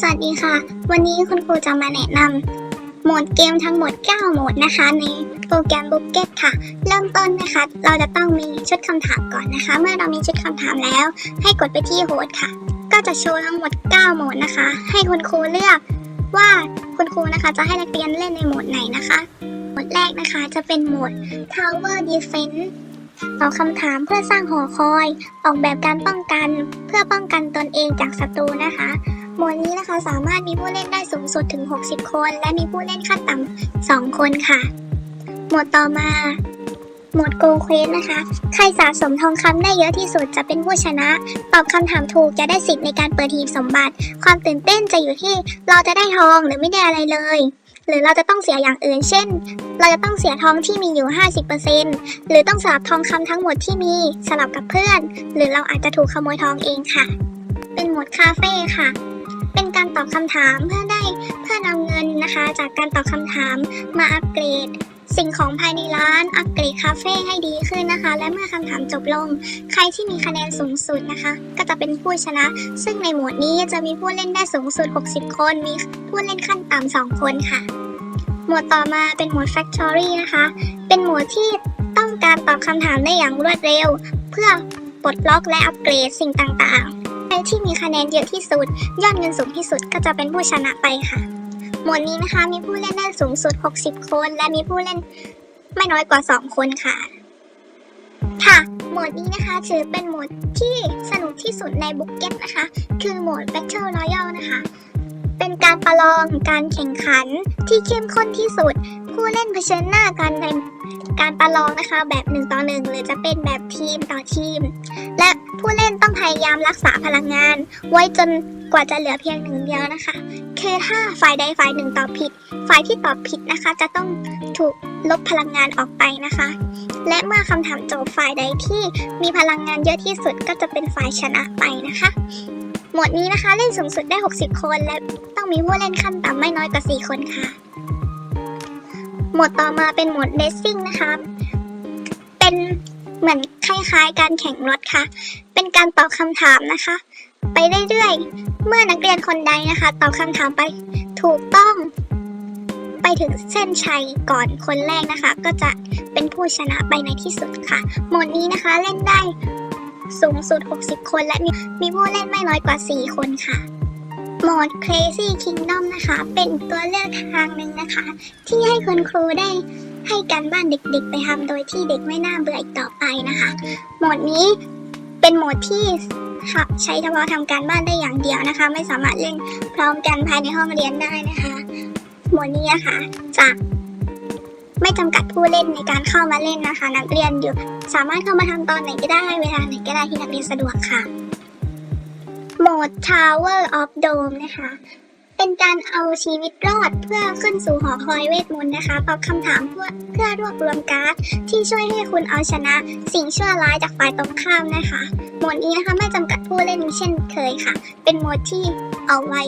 สวัสดีค่ะ วันนี้คุณครูจะมาแนะนำโหมดเกมทั้งหมด 9 โหมดนะคะ ในโปรแกรม b o o k e t ค่ะ เริ่มต้นนะคะ เราจะต้องมีชุดคำถามก่อนนะคะ เมื่อเรามีชุดคำถามแล้ว ให้กดไปที่โฮสต์ค่ะ ก็จะโชว์ทั้งหมด 9 โหมดนะคะ ให้คุณครูเลือกว่าคุณครูนะคะจะให้นักเรียนเล่นในโหมดไหนนะคะ โหมดแรกนะคะจะเป็นโหมด Tower Defense ตอบคำถามเพื่อสร้างหอคอย ออกแบบการป้องกันเพื่อป้องกันตนเองจากศัตรูนะคะ หมดนี้นะคะสามารถมีผู้เล่นได้สูงสุดถึง 60 คน และมีผู้เล่นขั้นต่ำ2คนค่ะโหมดต่อมาโหมดโกเควสนะคะ ใครสะสมทองคำได้เยอะที่สุดจะเป็นผู้ชนะ ตอบคำถามถูกจะได้สิทธิ์ในการเปิดหีบสมบัติ ความตื่นเต้นจะอยู่ที่เราจะได้ทองหรือไม่ได้อะไรเลยหรือเราจะต้องเสียอย่างอื่น เช่น เราจะต้องเสียทองที่มีอยู่ 50%หรือต้องสลับทองคำทั้งหมดที่มีสลับกับเพื่อน หรือเราอาจจะถูกขโมยทองเองค่ะ เป็นโหมดคาเฟ่ค่ะ เป็นการตอบคำถามเพื่อได้เพื่อนำเงินนะคะ จากการตอบคำถามมาอัปเกรด สิ่งของภายในร้านอัปเกรดคาเฟ่ให้ดีขึ้นนะคะ และเมื่อคำถามจบลง ใครที่มีคะแนนสูงสุดนะคะ ก็จะเป็นผู้ชนะ ซึ่งในหมวดนี้จะมีผู้เล่นได้สูงสุด 60 คน มีผู้เล่นขั้นต่ำ2คนค่ะ หมวดต่อมาเป็นหมวด Factory นะคะ เป็นหมวดที่ต้องการตอบคำถามได้อย่างรวดเร็ว เพื่อปลดล็อกและอัปเกรดสิ่งต่างๆ รที่มีคะแนนเยอะที่สุด ยอดเงินสูงที่สุดก็จะเป็นผู้ชนะไปค่ะ หมวดนี้นะคะมีผู้เล่นได้สูงสุด 60 คน และมีผู้เล่นไม่น้อยกว่า 2 คนค่ะ ค่ะโหมดนี้นะคะถือเป็นโหมดที่สนุกที่สุดในบุ๊กเก็ตนะคะ คือโหมด Battle Royale นะคะ เป็นการประลองการแข่งขันที่เข้มข้นที่สุด ผู้เล่นเผชิญหน้ากันในการประลองนะคะแบบหนึ่งต่อหนึ่งหรือจะเป็นแบบทีมต่อทีม และผู้เล่นต้องพยายามรักษาพลังงาน ไว้จนกว่าจะเหลือเพียงหนึ่งเดียวนะคะคือถ้าฝ่ายใดฝ่ายหนึ่งตอบผิด ฝ่ายที่ตอบผิดนะคะ จะต้องถูกลบพลังงานออกไปนะคะ และเมื่อคำถามจบฝ่ายใดที่มีพลังงานเยอะที่สุดก็จะเป็นฝ่ายชนะไปนะคะหมวดนี้นะคะเล่นสูงสุดได้ 60 คน และต้องมีผู้เล่นขั้นต่ำไม่น้อยกว่า 4 คนค่ะ หมวดต่อมาเป็นหมวด racing นะคะ เป็นเหมือนคล้ายๆ การแข่งรถค่ะ เป็นการตอบคำถามนะคะ ไปเรื่อยๆ เมื่อนักเรียนคนใดนะคะ ตอบคำถามไปถูกต้อง ไปถึงเส้นชัยก่อนคนแรกนะคะ ก็จะเป็นผู้ชนะไปในที่สุดค่ะ หมดนี้นะคะเล่นได้สูงสุด 60 คน และมีมีผู้เล่นไม่น้อยกว่า 4 คนค่ะ โหมด Crazy Kingdom นะคะ เป็นตัวเลือกทางหนึ่งนะคะ ที่ให้คุณครูได้ให้การบ้านเด็กๆ ไปทำโดยที่เด็กไม่น่าเบื่ออีกต่อไปนะคะ โหมดนี้เป็นโหมดที่ใช้เฉพาะทำการบ้านได้อย่างเดียวนะคะ ไม่สามารถเล่นพร้อมกันภายในห้องเรียนได้นะคะ โหมดนี้นะคะจะไม่จำกัดผู้เล่นในการเข้ามาเล่นนะคะ นักเรียนอยู่ สามารถเข้ามาทำตอนไหนก็ได้เวลาไหนก็ได้ที่นักเรียนสะดวกค่ะ โหมด Tower of Dome นะคะ เป็นการเอาชีวิตรอดเพื่อขึ้นสู่หอคอยเวทมนต์นะคะตอบคำถามเพื่อเพื่อรวบรวมการ์ดที่ช่วยให้คุณเอาชนะสิ่งชั่วร้ายจากฝ่ายตรงข้ามนะคะ โหมดนี้นะคะไม่จำกัดผู้เล่นเช่นเคยค่ะ เป็นโหมดที่เอาไว้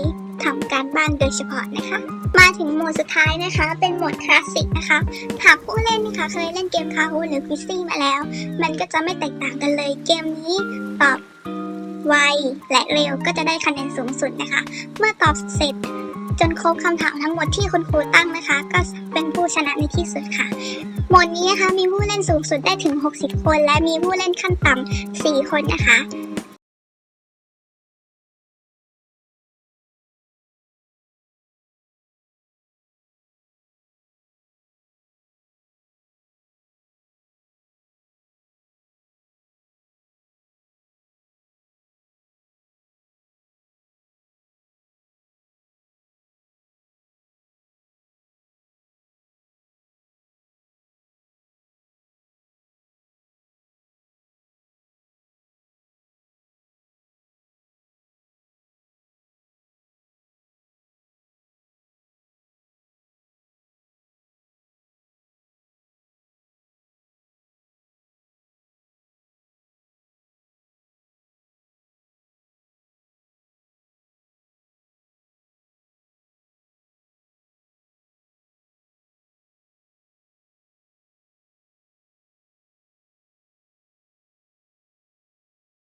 ทำการบ้านโดยเฉพาะนะคะ มาถึงโหมดสุดท้ายนะคะ เป็นโหมดคลาสสิกนะคะ หากผู้เล่นนะคะเคยเล่นเกมคาฮูหรือควิซซี่มาแล้ว มันก็จะไม่แตกต่างกันเลย เกมนี้ตอบ ไว และเร็วก็จะได้คะแนนสูงสุดนะคะ เมื่อตอบเสร็จจนครบคำถามทั้งหมดที่คุณครูตั้งนะคะ ก็เป็นผู้ชนะในที่สุดค่ะ หมดนี้นะคะมีผู้เล่นสูงสุดได้ถึง 60 คน และมีผู้เล่นขั้นต่ำ4คนนะคะ